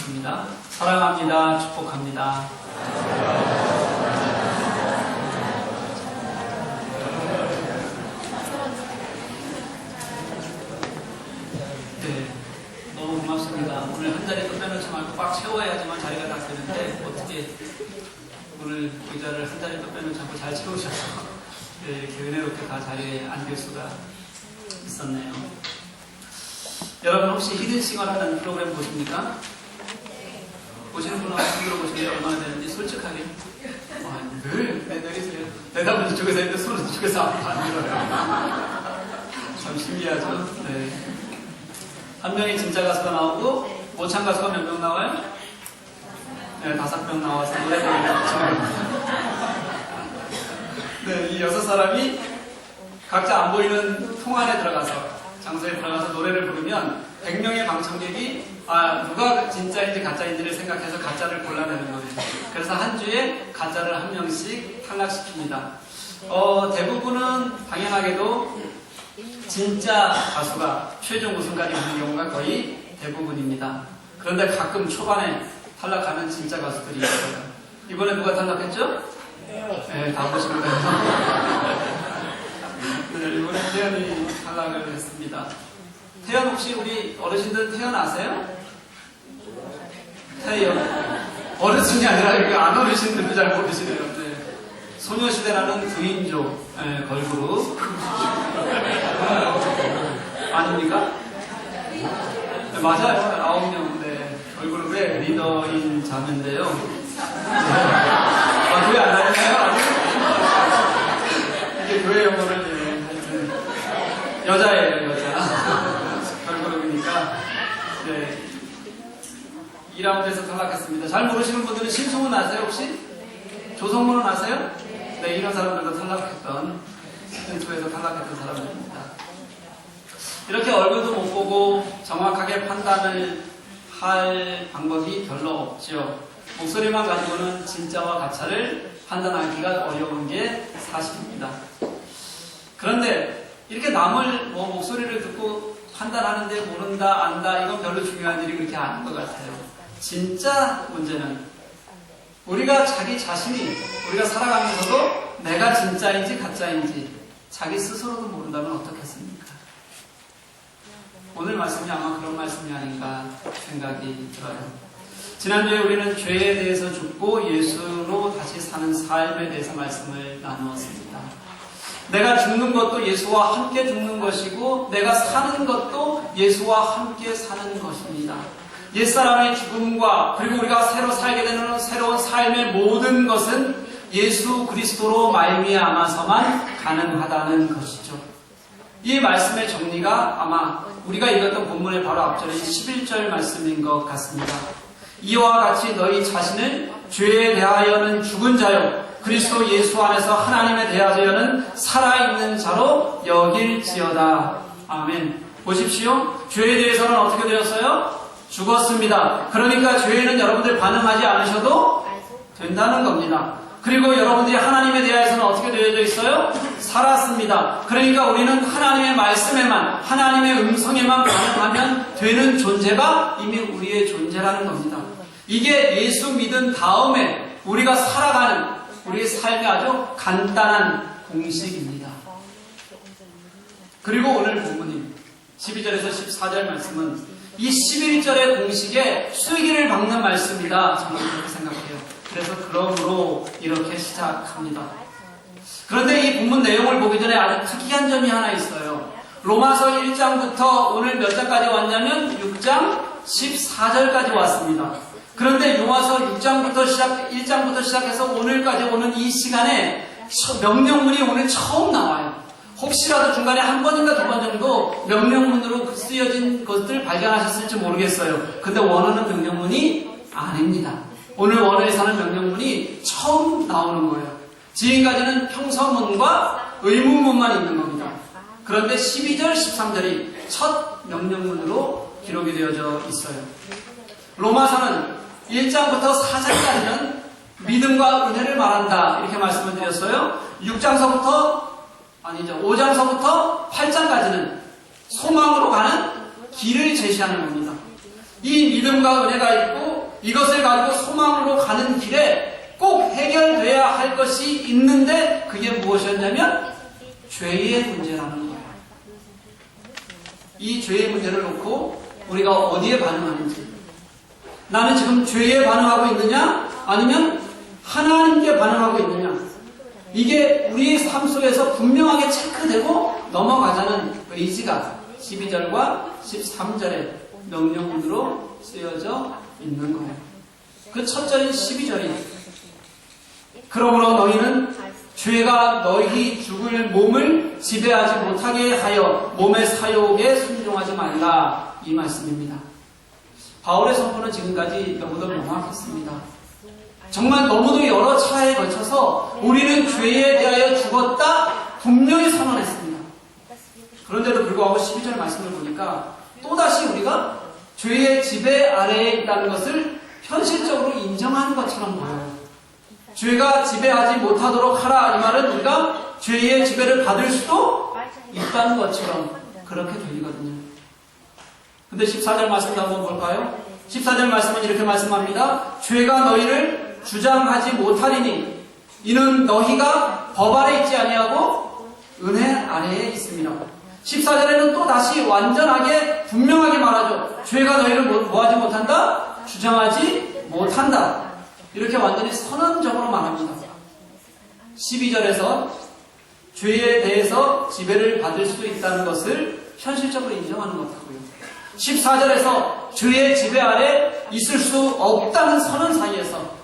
기도하겠습니다. 사랑합니다. 축복합니다. 네, 너무 고맙습니다. 오늘 한 자리도 빼놓지 말고 꽉 채워야지만 자리가 다 되는데 어떻게 오늘 의자를 한 자리도 빼놓지 않고 잘 채우셔서 네, 이렇게 은혜롭게 다 자리에 앉을 수가 있었네요. 여러분 혹시 히든 싱어라는 프로그램 보십니까? 보시는 분은 어떻게 들어보시는지 얼마나 되는지 솔직하게 아, 늘 네, 내리세요. 대답은 이쪽에서 했는데 손은 이쪽에서 안 들어요. 참 신기하죠? 네. 한 명이 진짜 가수가 나오고 모창 가수가 몇 명 나와요? 네, 다섯 명 나와서 노래 부르는 네, 이 여섯 사람이 각자 안 보이는 통 안에 들어가서 장소에 들어가서 노래를 부르면 100명의 방청객이 아 누가 진짜인지 가짜인지를 생각해서 가짜를 골라내는 거예요. 그래서 한 주에 가짜를 한 명씩 탈락시킵니다. 어, 대부분은 당연하게도 진짜 가수가 최종 우승까지 가는 경우가 거의 대부분입니다. 그런데 가끔 초반에 탈락하는 진짜 가수들이 있어요. 이번에 누가 탈락했죠? 네, 다 보시면 네, 이번에 태연이 탈락을 했습니다. 태연 혹시 우리 어르신들 태연 아세요? 태연. 어르신이 아니라 이거 안 어르신들도 잘 모르시네요. 네. 소녀시대라는 9인조 네, 걸그룹. 아닙니까? 네, 맞아요. 아홉 명, 네. 걸그룹의 리더인 자매인데요. 네. 아, 교회 안 다니나요? 이게 교회 용어를, 예, 하여튼. 여자예요, 여자. 걸그룹이니까. 네. 2라운드에서 탈락했습니다. 잘 모르시는 분들은 신승훈 아세요, 혹시? 조성문은 아세요? 네, 이런 사람들도 탈락했던, 시즌2에서 탈락했던 사람들입니다. 이렇게 얼굴도 못 보고 정확하게 판단을 할 방법이 별로 없죠. 목소리만 가지고는 진짜와 가짜를 판단하기가 어려운 게 사실입니다. 그런데 이렇게 남을 뭐 목소리를 듣고 판단하는데 모른다, 안다, 이건 별로 중요한 일이 그렇게 아닌 것 같아요. 진짜 문제는 우리가 자기 자신이 우리가 살아가면서도 내가 진짜인지 가짜인지 자기 스스로도 모른다면 어떻겠습니까? 오늘 말씀이 아마 그런 말씀이 아닌가 생각이 들어요. 지난주에 우리는 죄에 대해서 죽고 예수로 다시 사는 삶에 대해서 말씀을 나누었습니다. 내가 죽는 것도 예수와 함께 죽는 것이고 내가 사는 것도 예수와 함께 사는 것입니다. 옛사람의 죽음과 그리고 우리가 새로 살게 되는 새로운 삶의 모든 것은 예수 그리스도로 말미암아서만 가능하다는 것이죠. 이 말씀의 정리가 아마 우리가 읽었던 본문의 바로 앞절인 11절 말씀인 것 같습니다. 이와 같이 너희 자신을 죄에 대하여는 죽은 자요 그리스도 예수 안에서 하나님에 대하여는 살아있는 자로 여길지어다. 아멘. 보십시오. 죄에 대해서는 어떻게 되었어요? 죽었습니다. 그러니까 죄에는 여러분들 반응하지 않으셔도 된다는 겁니다. 그리고 여러분들이 하나님에 대해서는 어떻게 되어져 있어요? 살았습니다. 그러니까 우리는 하나님의 말씀에만, 하나님의 음성에만 반응하면 되는 존재가 이미 우리의 존재라는 겁니다. 이게 예수 믿은 다음에 우리가 살아가는 우리의 삶의 아주 간단한 공식입니다. 그리고 오늘 본문인 12절에서 14절 말씀은 이 11절의 공식에 수기를 박는 말씀이다. 저는 그렇게 생각해요. 그래서 그러므로 이렇게 시작합니다. 그런데 이 본문 내용을 보기 전에 아주 특이한 점이 하나 있어요. 로마서 1장부터 오늘 몇 장까지 왔냐면 6장 14절까지 왔습니다. 그런데 로마서 6장부터 시작, 1장부터 시작해서 오늘까지 오는 이 시간에 명령문이 오늘 처음 나와요. 혹시라도 중간에 한 번인가 두 번 정도 명령문으로 쓰여진 것들 발견하셨을지 모르겠어요. 근데 원하는 명령문이 아닙니다. 오늘 원어에서는 명령문이 처음 나오는 거예요. 지금까지는 평서문과 의문문만 있는 겁니다. 그런데 12절, 13절이 첫 명령문으로 기록이 되어져 있어요. 로마서는 1장부터 4장까지는 믿음과 은혜를 말한다. 이렇게 말씀을 드렸어요. 6장서부터, 아니죠. 5장서부터 8장까지는 소망으로 가는 길을 제시하는 겁니다. 이 믿음과 은혜가 있고 이것을 가지고 소망으로 가는 길에 꼭 해결돼야 할 것이 있는데 그게 무엇이었냐면 죄의 문제라는 거예요. 이 죄의 문제를 놓고 우리가 어디에 반응하는지 나는 지금 죄에 반응하고 있느냐 아니면 하나님께 반응하고 있느냐 이게 우리의 삶 속에서 분명하게 체크되고 넘어가자는 의지가 12절과 13절의 명령문으로 쓰여져 있는 거예요. 그 첫 절인 12절이 그러므로 너희는 죄가 너희 죽을 몸을 지배하지 못하게 하여 몸의 사욕에 순종하지 말라 이 말씀입니다. 바울의 선포는 지금까지 너무도 명확했습니다. 정말 너무도 여러 차에 걸쳐서 우리는 죄에 대하여 죽었다 분명히 선언했습니다. 그런데도 불구하고 12절 말씀을 보니까 또다시 우리가 죄의 지배 아래에 있다는 것을 현실적으로 인정하는 것처럼 보여요. 죄가 지배하지 못하도록 하라 이 말은 우리가 죄의 지배를 받을 수도 있다는 것처럼 그렇게 들리거든요. 근데 14절 말씀도 한번 볼까요? 14절 말씀은 이렇게 말씀합니다. 죄가 너희를 주장하지 못하리니 이는 너희가 법 아래 있지 아니하고 은혜 아래에 있습니다. 14절에는 또 다시 완전하게 분명하게 말하죠. 죄가 너희를 뭐- 뭐하지 못한다? 주장하지 못한다. 이렇게 완전히 선언적으로 말합니다. 12절에서 죄에 대해서 지배를 받을 수 있다는 것을 현실적으로 인정하는 것하고요. 14절에서 죄의 지배 아래 있을 수 없다는 선언 사이에서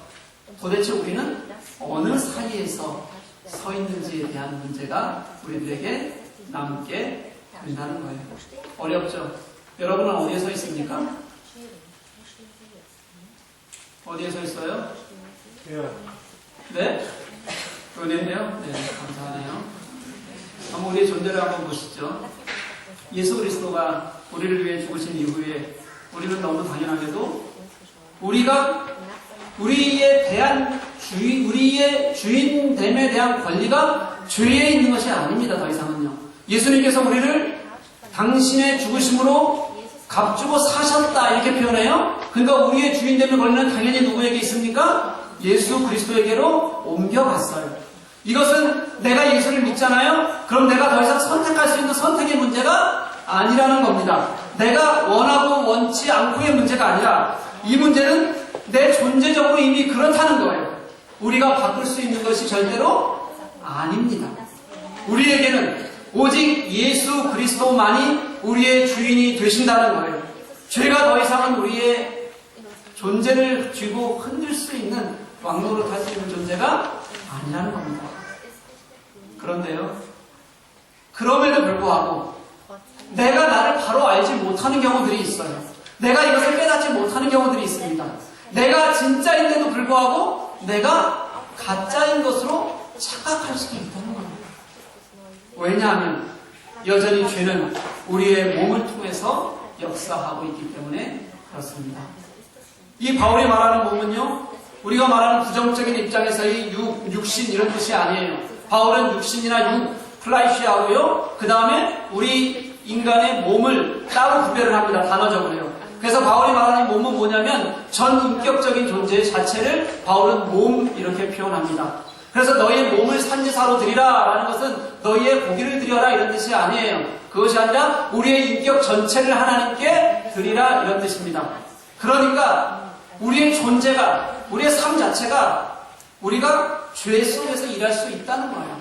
도대체 우리는 어느 사이에서 서 있는지에 대한 문제가 우리들에게 남게 된다는 거예요. 어렵죠? 여러분은 어디에 서 있습니까? 어디에 서 있어요? 네? 은혜네요? 네, 감사하네요. 한번 우리의 존재를 한번 보시죠. 예수 그리스도가 우리를 위해 죽으신 이후에 우리는 너무 당연하게도 우리가 우리에 대한 주인, 우리의 주인됨에 대한 권리가 죄에 있는 것이 아닙니다. 더 이상은요. 예수님께서 우리를 당신의 죽으심으로 값주고 사셨다 이렇게 표현해요. 그러니까 우리의 주인됨의 권리는 당연히 누구에게 있습니까? 예수 그리스도에게로 옮겨갔어요. 이것은 내가 예수를 믿잖아요? 그럼 내가 더 이상 선택할 수 있는 선택의 문제가 아니라는 겁니다. 내가 원하고 원치 않고의 문제가 아니라 이 문제는 내 존재적으로 이미 그렇다는 거예요. 우리가 바꿀 수 있는 것이 절대로 아닙니다. 우리에게는 오직 예수 그리스도만이 우리의 주인이 되신다는 거예요. 죄가 더 이상은 우리의 존재를 쥐고 흔들 수 있는 왕노릇 할수 있는 존재가 아니라는 겁니다. 그런데요. 그럼에도 불구하고 내가 나를 바로 알지 못하는 경우들이 있어요. 내가 이것을 깨닫지 못하는 경우들이 있습니다. 내가 진짜인데도 불구하고 내가 가짜인 것으로 착각할 수도 있다는 거예요. 왜냐하면 여전히 죄는 우리의 몸을 통해서 역사하고 있기 때문에 그렇습니다. 이 바울이 말하는 몸은요, 우리가 말하는 부정적인 입장에서의 육, 육신 이런 뜻이 아니에요. 바울은 육신이나 육, 플라이시하고요, 그 다음에 우리 인간의 몸을 따로 구별을 합니다. 단어적으로요. 그래서 바울이 말하는 몸은 뭐냐면 전 인격적인 존재 자체를 바울은 몸 이렇게 표현합니다. 그래서 너희의 몸을 산지사로 드리라 라는 것은 너희의 고기를 드려라 이런 뜻이 아니에요. 그것이 아니라 우리의 인격 전체를 하나님께 드리라 이런 뜻입니다. 그러니까 우리의 존재가 우리의 삶 자체가 우리가 죄 속에서 일할 수 있다는 거예요.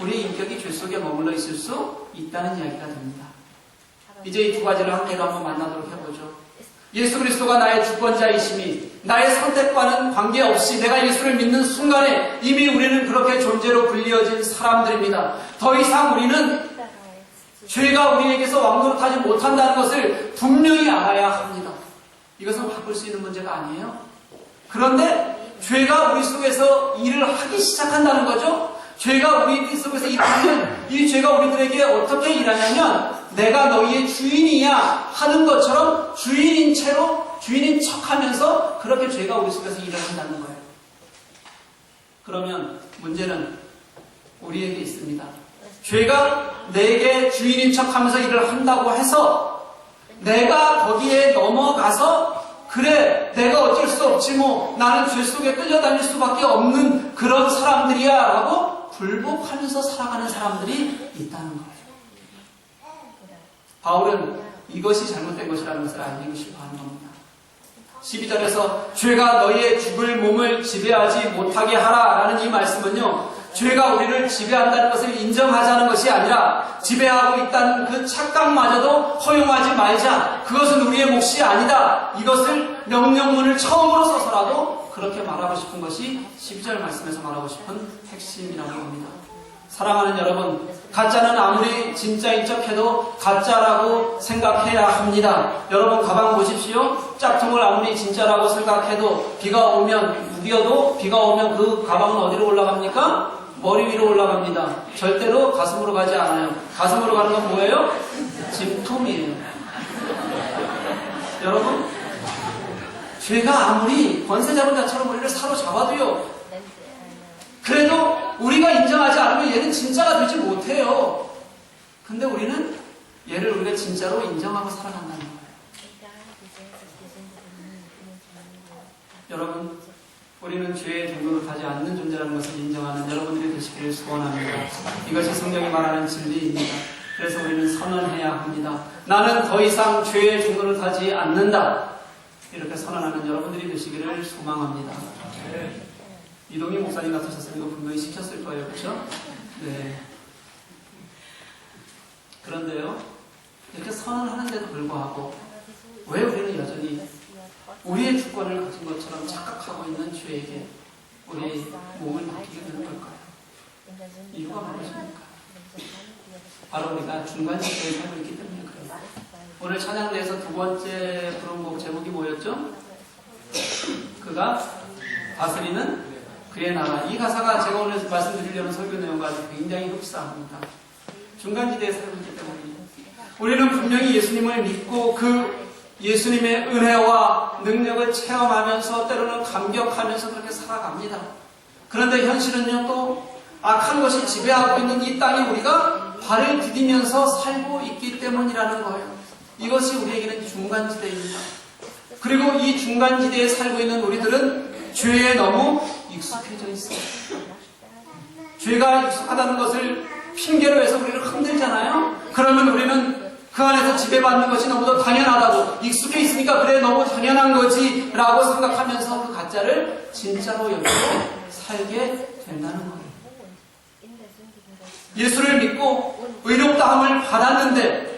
우리의 인격이 죄 속에 머물러 있을 수 있다는 이야기가 됩니다. 이제 이 두 가지를 함께로 한번 만나도록 해보죠. 예수 그리스도가 나의 주권자이심이 나의 선택과는 관계없이 내가 예수를 믿는 순간에 이미 우리는 그렇게 존재로 불리어진 사람들입니다. 더 이상 우리는 죄가 우리에게서 왕노릇하지 못한다는 것을 분명히 알아야 합니다. 이것은 바꿀 수 있는 문제가 아니에요. 그런데 죄가 우리 속에서 일을 하기 시작한다는 거죠. 죄가 우리 속에서 일하면 이 죄가 우리들에게 어떻게 일하냐면 내가 너희의 주인이야 하는 것처럼 주인인 채로 주인인 척하면서 그렇게 죄가 우리 속에서 일을 한다는 거예요. 그러면 문제는 우리에게 있습니다. 죄가 내게 주인인 척하면서 일을 한다고 해서 내가 거기에 넘어가서 그래, 내가 어쩔 수 없지 뭐. 나는 죄 속에 끌려다닐 수밖에 없는 그런 사람들이야. 라고 굴복하면서 살아가는 사람들이 있다는 거예요. 바울은 이것이 잘못된 것이라는 것을 알리고 싶어 하는 겁니다. 12절에서 죄가 너희의 죽을 몸을 지배하지 못하게 하라 라는 이 말씀은요. 죄가 우리를 지배한다는 것을 인정하자는 것이 아니라 지배하고 있다는 그 착각마저도 허용하지 말자. 그것은 우리의 몫이 아니다. 이것을 명령문을 처음으로 써서라도 그렇게 말하고 싶은 것이 12절 말씀에서 말하고 싶은 핵심이라고 합니다. 사랑하는 여러분, 가짜는 아무리 진짜인 척해도 가짜라고 생각해야 합니다. 여러분 가방 보십시오. 짝퉁을 아무리 진짜라고 생각해도 비가 오면 우겨도 비가 오면 그 가방은 어디로 올라갑니까? 머리 위로 올라갑니다. 절대로 가슴으로 가지 않아요. 가슴으로 가는 건 뭐예요? 짐통이에요. 여러분, 죄가 아무리 권세 잡은 자처럼 우리를 사로잡아도요. 그래도 우리가 인정하지 않으면 얘는 진짜가 되지 못해요. 근데 우리는 얘를 우리가 진짜로 인정하고 살아간다는 거예요. 여러분, 우리는 죄의 타지 않는 존재라는 것을 인정하는 여러분들이 되시기를 소원합니다. 이것이 성경이 말하는 진리입니다. 그래서 우리는 선언해야 합니다. 나는 더 이상 죄의 타지 않는다. 이렇게 선언하는 여러분들이 되시기를 소망합니다. 이동희 목사님 같으셨으면 분명히 시켰을 거예요. 그렇죠? 네. 그런데요. 이렇게 선언 하는데도 불구하고 왜 우리는 여전히 우리의 주권을 가진 것처럼 착각하고 있는 죄에게 우리 몸을 맡기게 되는 걸까요? 이유가 무엇입니까? 바로 우리가 중간 지대에 살고 있기 때문에. 오늘 찬양대에서 두 번째 부른 곡 제목이 뭐였죠? 그가 다스리는 그의 나라. 이 가사가 제가 오늘 말씀드리려는 설교 내용과 굉장히 흡사합니다. 중간지대에 살고 있기 때문입니다. 우리는 분명히 예수님을 믿고 그 예수님의 은혜와 능력을 체험하면서 때로는 감격하면서 그렇게 살아갑니다. 그런데 현실은요 또 악한 것이 지배하고 있는 이 땅에 우리가 발을 디디면서 살고 있기 때문이라는 거예요. 이것이 우리에게는 중간지대입니다. 그리고 이 중간지대에 살고 있는 우리들은 죄에 너무 익숙해져 있어요. 죄가 익숙하다는 것을 핑계로 해서 우리를 흔들잖아요. 그러면 우리는 그 안에서 지배받는 것이 너무도 당연하다고 익숙해 있으니까 그래 너무 당연한 거지 라고 생각하면서 그 가짜를 진짜로 여기고 살게 된다는 거예요. 예수를 믿고 의롭다함을 받았는데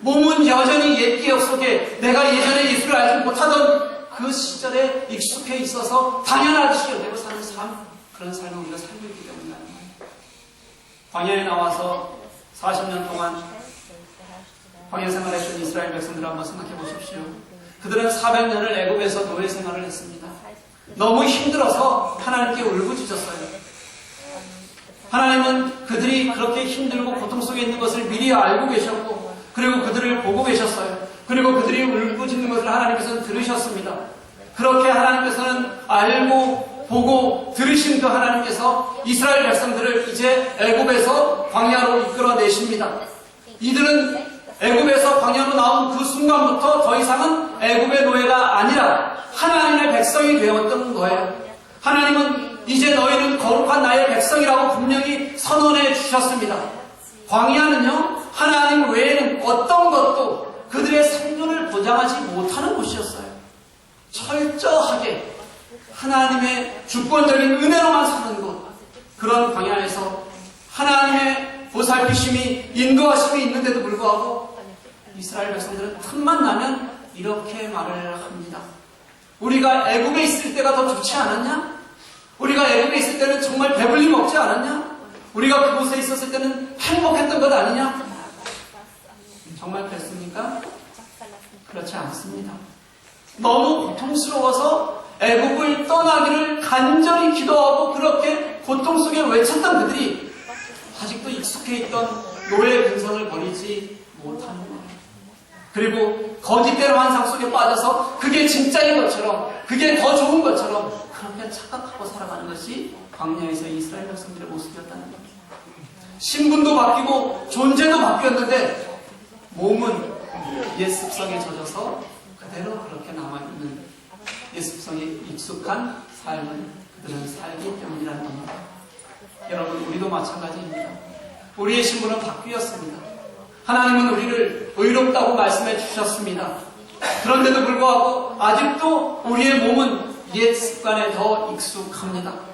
몸은 여전히 옛 기억 속에 내가 예전에 예수를 알지 못하던 그 시절에 익숙해 있어서 당연하듯이 여기고 사는 삶 그런 삶을 우리가 살고 있기 거예요. 광야에 나와서 40년 동안 광야 생활했던 이스라엘 백성들 한번 생각해 보십시오. 그들은 400년을 애굽에서 노예 생활을 했습니다. 너무 힘들어서 하나님께 울부짖었어요. 하나님은 그들이 그렇게 힘들고 고통 속에 있는 것을 미리 알고 계셨고, 그리고 그들을 보고 계셨어요. 그리고 그들이 울부짖는 것을 하나님께서는 들으셨습니다. 그렇게 하나님께서는 알고 보고 들으신 그 하나님께서 이스라엘 백성들을 이제 애굽에서 광야로 이끌어내십니다. 이들은 애굽에서 광야로 나온 그 순간부터 더 이상은 애굽의 노예가 아니라 하나님의 백성이 되었던 거예요. 하나님은 이제 너희는 거룩한 나의 백성이라고 분명히 선언해 주셨습니다. 광야는요, 하나님 외에는 어떤 것도 그들의 생존을 보장하지 못하는 곳이었어요. 철저하게 하나님의 주권적인 은혜로만 사는 곳, 그런 광야에서 하나님의 보살피심이 인도하심이 있는데도 불구하고 이스라엘 백성들은 틈만 나면 이렇게 말을 합니다. 우리가 애국에 있을 때가 더 좋지 않았냐? 우리가 애국에 있을 때는 정말 배불리 먹지 않았냐? 우리가 그곳에 있었을 때는 행복했던 것 아니냐? 정말 그랬습니까? 그렇지 않습니다. 너무 고통스러워서 애국을 떠나기를 간절히 기도하고 그렇게 고통 속에 외쳤던 그들이 아직도 익숙해 있던 노예 근성을 버리지 못하는 거예요. 그리고 거짓대로 환상 속에 빠져서 그게 진짜인 것처럼 그게 더 좋은 것처럼 그렇게 착각하고 살아가는 것이 광야에서 이스라엘 백성들의 모습이었다는 겁니다. 신분도 바뀌고 존재도 바뀌었는데 몸은 옛 습성에 젖어서 그대로 그렇게 남아있는 예습성에 익숙한 삶을 그들은 살기 때문이라는 겁니다. 여러분, 우리도 마찬가지입니다. 우리의 신분은 바뀌었습니다. 하나님은 우리를 의롭다고 말씀해 주셨습니다. 그런데도 불구하고 아직도 우리의 몸은 옛 습관에 더 익숙합니다.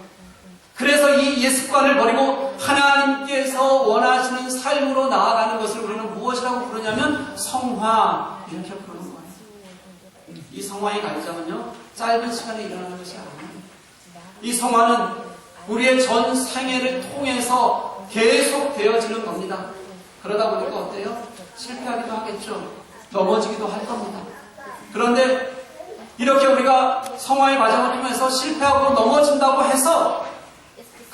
그래서 이옛 습관을 버리고 하나님께서 원하시는 삶으로 나아가는 것을 우리는 무엇이라고 부르냐면 성화 이렇게 부르는 거예요. 이 성화의 갈장은요 짧은 시간에 일어나는 것이 아닙니다. 이 성화는 우리의 전 생애를 통해서 계속 되어지는 겁니다. 그러다 보니까 어때요? 실패하기도 하겠죠. 넘어지기도 할 겁니다. 그런데 이렇게 우리가 성화의 과정을 통해서 실패하고 넘어진다고 해서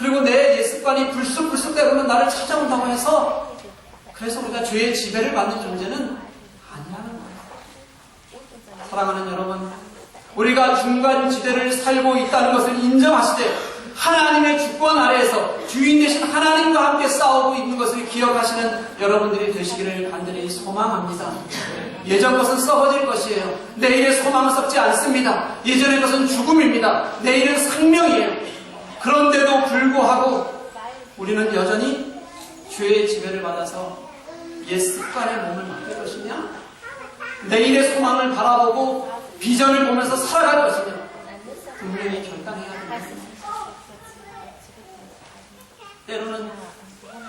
그리고 내 옛습관이 불쑥불쑥 때로는 나를 찾아온다고 해서 그래서 우리가 죄의 지배를 받는 존재는 아니라는 거예요. 사랑하는 여러분, 우리가 중간 지대를 살고 있다는 것을 인정하시되 하나님의 주권 아래에서 주인 되신 하나님과 함께 싸우고 있는 것을 기억하시는 여러분들이 되시기를 간절히 소망합니다. 예전 것은 썩어질 것이에요. 내일의 소망은 썩지 않습니다. 예전의 것은 죽음입니다. 내일은 생명이에요. 그런데도 불구하고 우리는 여전히 죄의 지배를 받아서 옛 습관의 몸을 맡길 것이냐? 내일의 소망을 바라보고 비전을 보면서 살아갈 것이냐? 분명히 결단해야 됩니다. 때로는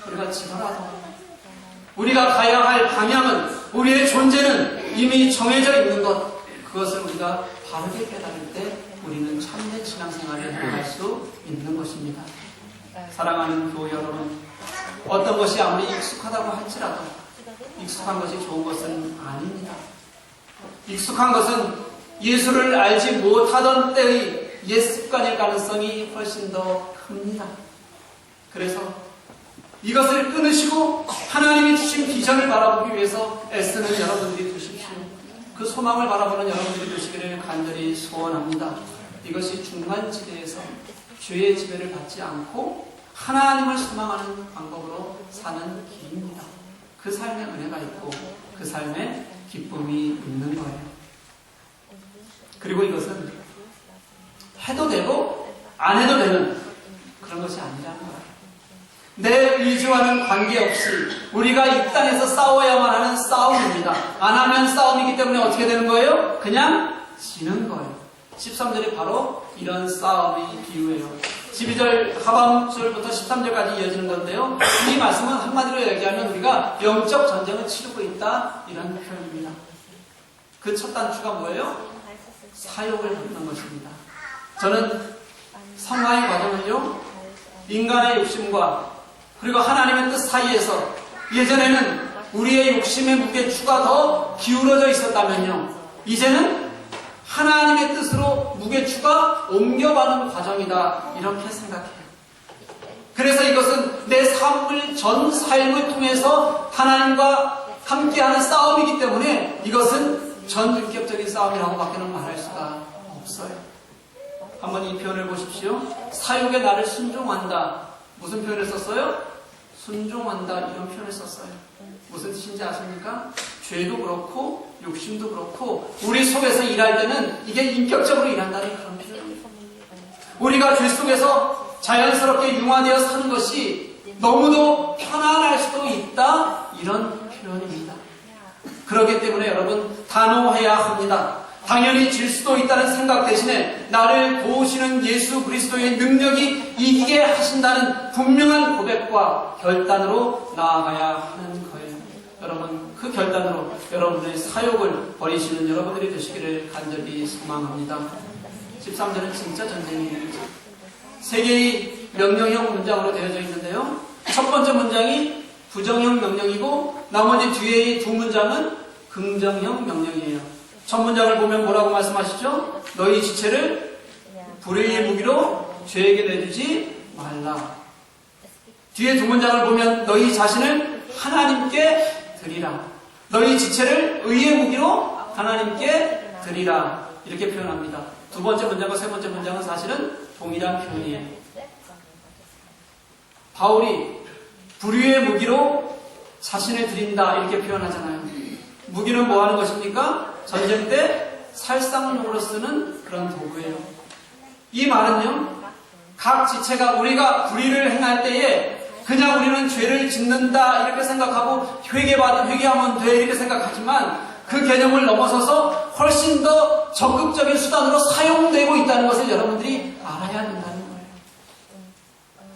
우리가 지나가도 우리가 가야 할 방향은 우리의 존재는 이미 정해져 있는 것 그것을 우리가 바르게 깨달을 때 우리는 참된 신앙생활을 해갈 수 있는 것입니다. 사랑하는 교우 여러분, 어떤 것이 아무리 익숙하다고 할지라도 익숙한 것이 좋은 것은 아닙니다. 익숙한 것은 예수를 알지 못하던 때의 옛 습관일 가능성이 훨씬 더 큽니다. 그래서 이것을 끊으시고 하나님이 주신 비전을 바라보기 위해서 애쓰는 여러분들이. 그 소망을 바라보는 여러분들이 되시기를 간절히 소원합니다. 이것이 중간지대에서 죄의 지배를 받지 않고 하나님을 소망하는 방법으로 사는 길입니다. 그 삶에 은혜가 있고 그 삶에 기쁨이 있는 거예요. 그리고 이것은 해도 되고 안 해도 되는 그런 것이 아니라는 거예요. 내 의지와는 관계없이 우리가 이 땅에서 싸워야만 하는 싸움입니다. 안 하면 싸움이기 때문에 어떻게 되는 거예요? 그냥 지는 거예요. 13절이 바로 이런 싸움의 비유예요. 12절 하반절부터 13절까지 이어지는 건데요. 이 말씀은 한마디로 얘기하면 우리가 영적 전쟁을 치르고 있다 이런 표현입니다. 그 첫 단추가 뭐예요? 사욕을 받는 것입니다. 저는 성화의 과정은요, 인간의 욕심과 그리고 하나님의 뜻 사이에서 예전에는 우리의 욕심의 무게추가 더 기울어져 있었다면요, 이제는 하나님의 뜻으로 무게추가 옮겨가는 과정이다. 이렇게 생각해요. 그래서 이것은 내 삶을, 전 삶을 통해서 하나님과 함께하는 싸움이기 때문에 이것은 전인격적인 싸움이라고 밖에는 말할 수가 없어요. 한번 이 표현을 보십시오. 사육에 나를 순종한다. 무슨 표현을 썼어요? 순종한다. 이런 표현을 썼어요. 무슨 뜻인지 아십니까? 죄도 그렇고 욕심도 그렇고 우리 속에서 일할 때는 이게 인격적으로 일한다는 그런 표현입니다. 우리가 죄 속에서 자연스럽게 융화되어 사는 것이 너무도 편안할 수도 있다 이런 표현입니다. 그렇기 때문에 여러분 단호해야 합니다. 당연히 질 수도 있다는 생각 대신에 나를 도우시는 예수 그리스도의 능력이 이기게 하신다는 분명한 고백과 결단으로 나아가야 하는 거예요. 여러분 그 결단으로 여러분의 사욕을 버리시는 여러분들이 되시기를 간절히 소망합니다. 13절은 진짜 전쟁입니다. 세 개의 명령형 문장으로 되어져 있는데요. 첫 번째 문장이 부정형 명령이고 나머지 뒤에 두 문장은 긍정형 명령이에요. 첫 문장을 보면 뭐라고 말씀하시죠? 너희 지체를 불의의 무기로 죄에게 내주지 말라. 뒤에 두 문장을 보면 너희 자신을 하나님께 드리라. 너희 지체를 의의 무기로 하나님께 드리라. 이렇게 표현합니다. 두 번째 문장과 세 번째 문장은 사실은 동일한 표현이에요. 바울이 불의의 무기로 자신을 드린다 이렇게 표현하잖아요. 무기는 뭐 하는 것입니까? 전쟁 때 살상용으로 쓰는 그런 도구예요. 이 말은요, 각 지체가 우리가 불의를 행할 때에 그냥 우리는 죄를 짓는다 이렇게 생각하고 회개받 회개하면 돼 이렇게 생각하지만 그 개념을 넘어서서 훨씬 더 적극적인 수단으로 사용되고 있다는 것을 여러분들이 알아야 된다는 거예요.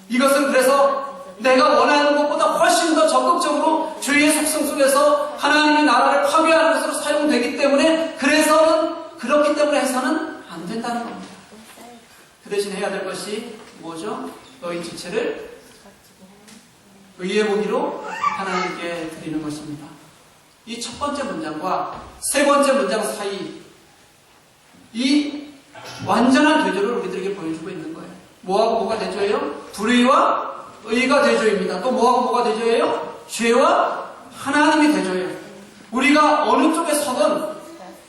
이것은 그래서 내가 원하는 것보다 훨씬 더 적극적으로 죄의 속성 속에서 하나님의 나라를 파괴하는 것으로 사용되기 때문에 그래서는 그렇기 때문에 해서는 안 된다는 겁니다. 그 대신 해야 될 것이 뭐죠? 너희 지체를 의의 무기로 하나님께 드리는 것입니다. 이 첫 번째 문장과 세 번째 문장 사이 이 완전한 대조를 우리들에게 보여주고 있는 거예요. 뭐하고 뭐가 대조예요? 불의와 의가 대조입니다. 또 뭐하고 뭐가 대조예요? 죄와 하나님이 대조예요. 우리가 어느 쪽에 서든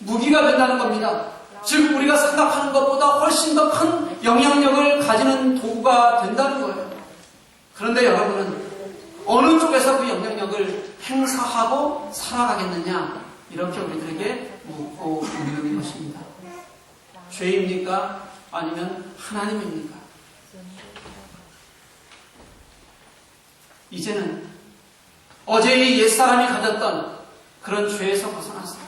무기가 된다는 겁니다. 즉 우리가 생각하는 것보다 훨씬 더 큰 영향력을 가지는 도구가 된다는 거예요. 그런데 여러분은 어느 쪽에서 그 영향력을 행사하고 살아가겠느냐 이렇게 우리들에게 묻고 있는 것입니다. 죄입니까? 아니면 하나님입니까? 이제는 어제의 옛사람이 가졌던 그런 죄에서 벗어났어요.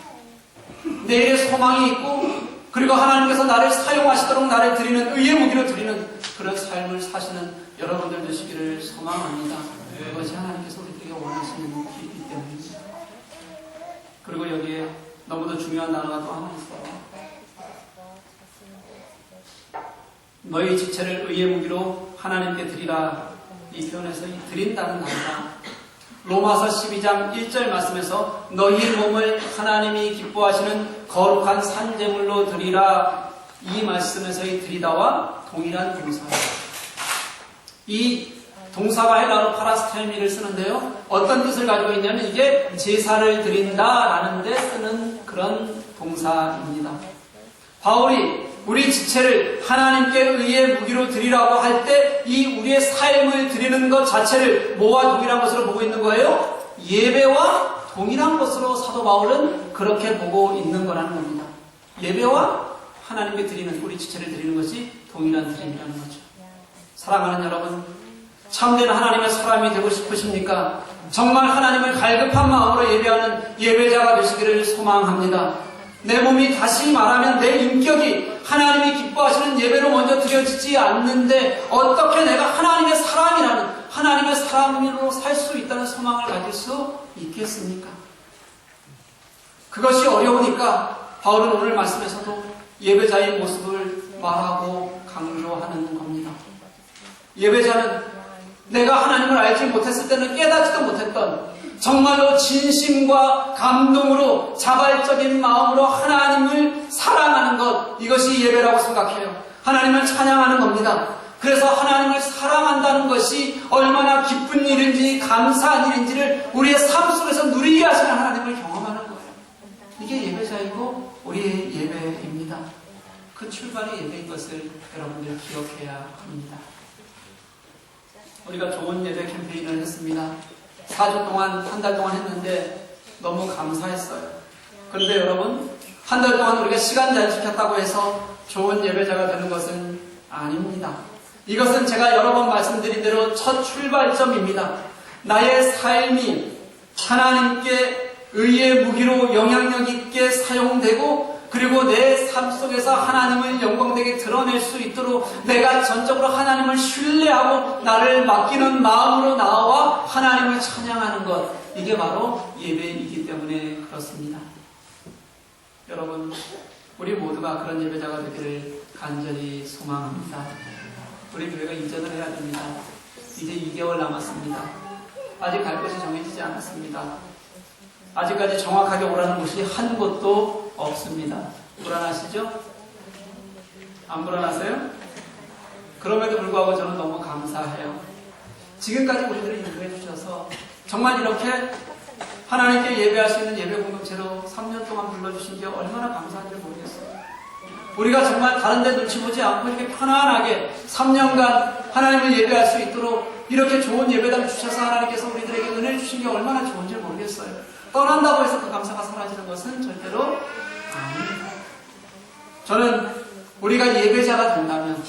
내일의 소망이 있고 그리고 하나님께서 나를 사용하시도록 나를 드리는 의의 무기로 드리는 그런 삶을 사시는 여러분들 되시기를 소망합니다. 그것이 하나님께서 우리에게 원하시는 길이기 때문입니다. 그리고 여기에 너무도 중요한 단어가 또 하나 있어요. 너희 지체를 의의 무기로 하나님께 드리라. 이 표현에서 이 드린다는 단어가 로마서 12장 1절 말씀에서 너희 몸을 하나님이 기뻐하시는 거룩한 산재물로 드리라. 이 말씀에서의 드리다와 동일한 동사예요. 이 동사가 헬라로 파라스텔미를 쓰는데요. 어떤 뜻을 가지고 있냐면 이게 제사를 드린다라는 데 쓰는 그런 동사입니다. 바울이 우리 지체를 하나님께 의의 무기로 드리라고 할 때 이 우리의 삶을 드리는 것 자체를 뭐와 동일한 것으로 보고 있는 거예요? 예배와 동일한 것으로 사도 바울은 그렇게 보고 있는 거라는 겁니다. 예배와 하나님께 드리는 우리 지체를 드리는 것이 동일한 드림이라는 거죠. 사랑하는 여러분, 참된 하나님의 사람이 되고 싶으십니까? 정말 하나님을 갈급한 마음으로 예배하는 예배자가 되시기를 소망합니다. 내 몸이 다시 말하면 내 인격이 하나님이 기뻐하시는 예배로 먼저 드려지지 않는데 어떻게 내가 하나님의 사람이라는 하나님의 사람으로 살 수 있다는 소망을 가질 수 있겠습니까? 그것이 어려우니까 바울은 오늘 말씀에서도 예배자의 모습을 말하고 강조하는 겁니다. 예배자는 내가 하나님을 알지 못했을 때는 깨닫지도 못했던 정말로 진심과 감동으로 자발적인 마음으로 하나님을 사랑하는 것 이것이 예배라고 생각해요. 하나님을 찬양하는 겁니다. 그래서 하나님을 사랑한다는 것이 얼마나 기쁜 일인지 감사한 일인지를 우리의 삶 속에서 누리게 하시는 하나님을 경험하는 거예요. 이게 예배자이고 우리의 예배입니다. 그 출발이 예배인 것을 여러분들 기억해야 합니다. 우리가 좋은 예배 캠페인을 했습니다. 4주 동안, 한 달 동안 했는데 너무 감사했어요. 그런데 여러분, 한 달 동안 우리가 시간 잘 지켰다고 해서 좋은 예배자가 되는 것은 아닙니다. 이것은 제가 여러 번 말씀드린 대로 첫 출발점입니다. 나의 삶이 하나님께 의의 무기로 영향력 있게 사용되고 그리고 내 삶 속에서 하나님을 영광되게 드러낼 수 있도록 내가 전적으로 하나님을 신뢰하고 나를 맡기는 마음으로 나와 하나님을 찬양하는 것. 이게 바로 예배이기 때문에 그렇습니다. 여러분, 우리 모두가 그런 예배자가 되기를 간절히 소망합니다. 우리 교회가 이전을 해야 됩니다. 이제 2개월 남았습니다. 아직 갈 곳이 정해지지 않았습니다. 아직까지 정확하게 오라는 곳이 한 곳도 없습니다. 불안하시죠? 안 불안하세요? 그럼에도 불구하고 저는 너무 감사해요. 지금까지 우리들을 인도해 주셔서 정말 이렇게 하나님께 예배할 수 있는 예배 공동체로 3년 동안 불러주신 게 얼마나 감사한지 모르겠어요. 우리가 정말 다른 데 눈치 보지 않고 이렇게 편안하게 3년간 하나님을 예배할 수 있도록 이렇게 좋은 예배당 주셔서 하나님께서 우리들에게 은혜 주신 게 얼마나 좋은지 모르겠어요. 떠난다고 해서 그 감사가 사라지는 것은 절대로. 저는 우리가 예배자가 된다면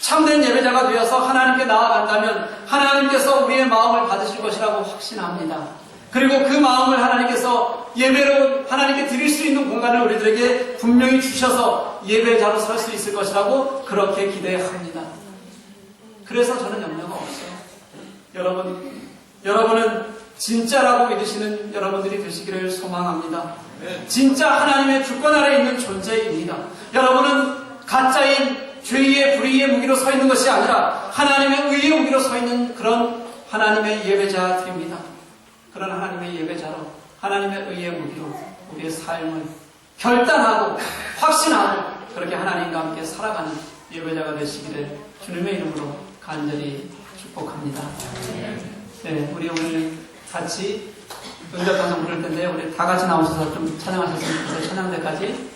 참된 예배자가 되어서 하나님께 나아간다면 하나님께서 우리의 마음을 받으실 것이라고 확신합니다. 그리고 그 마음을 하나님께서 예배로 하나님께 드릴 수 있는 공간을 우리들에게 분명히 주셔서 예배자로 설 수 있을 것이라고 그렇게 기대합니다. 그래서 저는 염려가 없어요. 여러분, 여러분은 진짜라고 믿으시는 여러분들이 되시기를 소망합니다. 진짜 하나님의 주권 아래 있는 존재입니다. 여러분은 가짜인 죄의 불의의 무기로 서 있는 것이 아니라 하나님의 의의 무기로 서 있는 그런 하나님의 예배자들입니다. 그런 하나님의 예배자로 하나님의 의의 무기로 우리의 삶을 결단하고 확신하고 그렇게 하나님과 함께 살아가는 예배자가 되시기를 주님의 이름으로 간절히 축복합니다. 네, 우리 오늘 같이 응답하는 부를 텐데 우리 다 같이 나오셔서 좀 찬양하셨으면 좋겠어요. 찬양대까지.